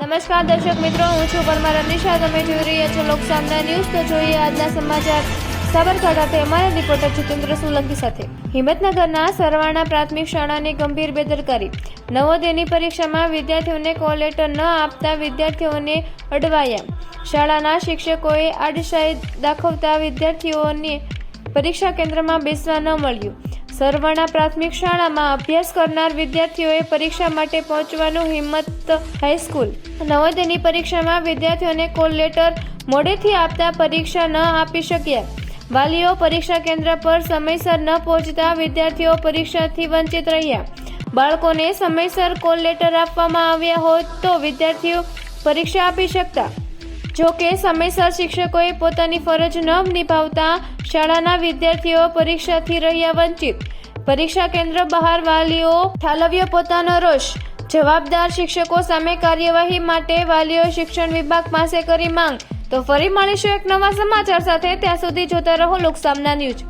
નમસ્કાર દર્શક મિત્રો, હું છું પરમાર અનિશા તમે જોઈ રહ્યા છો લોકસામના ન્યૂઝ. તો જોઈએ આજના સમાચાર. સાબરકાંઠાથી અમારા રિપોર્ટર જીતેન્દ્ર સોલંકી સાથે. હિંમતનગરના સરવાણા પ્રાથમિક શાળાની ગંભીર બેદરકારી. નવોદયની પરીક્ષામાં વિદ્યાર્થીઓને કોલેટર ન આપતા વિદ્યાર્થીઓને અડવાયા. શાળાના શિક્ષકોએ આડશાહી દાખવતા વિદ્યાર્થીઓને પરીક્ષા કેન્દ્રમાં બેસવા ન મળ્યું. સરવાણા પ્રાથમિક શાળામાં અભ્યાસ કરનાર વિદ્યાર્થીઓએ પરીક્ષા માટે પહોંચવાનું હિંમત હાઈસ્કૂલ. નવોદયની પરીક્ષામાં વિદ્યાર્થીઓને કોલ લેટર મોડેથી આપતા પરીક્ષા ન આપી શક્યા. વાલીઓ પરીક્ષા કેન્દ્ર પર સમયસર ન પહોંચતા વિદ્યાર્થીઓ પરીક્ષાથી વંચિત રહ્યા. બાળકોને સમયસર કોલ લેટર આપવામાં આવ્યા હોત તો વિદ્યાર્થીઓ પરીક્ષા આપી શકતા. જો કે સમયસર શિક્ષકોએ પોતાની ફરજ ન નિભાવતા શાળાના વિદ્યાર્થીઓ પરીક્ષાથી રહ્યા વંચિત. પરીક્ષા કેન્દ્ર બહાર વાલીઓ ઠાલવ્યો પોતાનો રોષ. જવાબદાર શિક્ષકો સામે કાર્યવાહી માટે વાલીઓ શિક્ષણ વિભાગ પાસે કરી માંગ. તો ફરી મળીશું એક નવા સમાચાર સાથે. ત્યાં સુધી જોતા રહો લોકસામના ન્યૂઝ.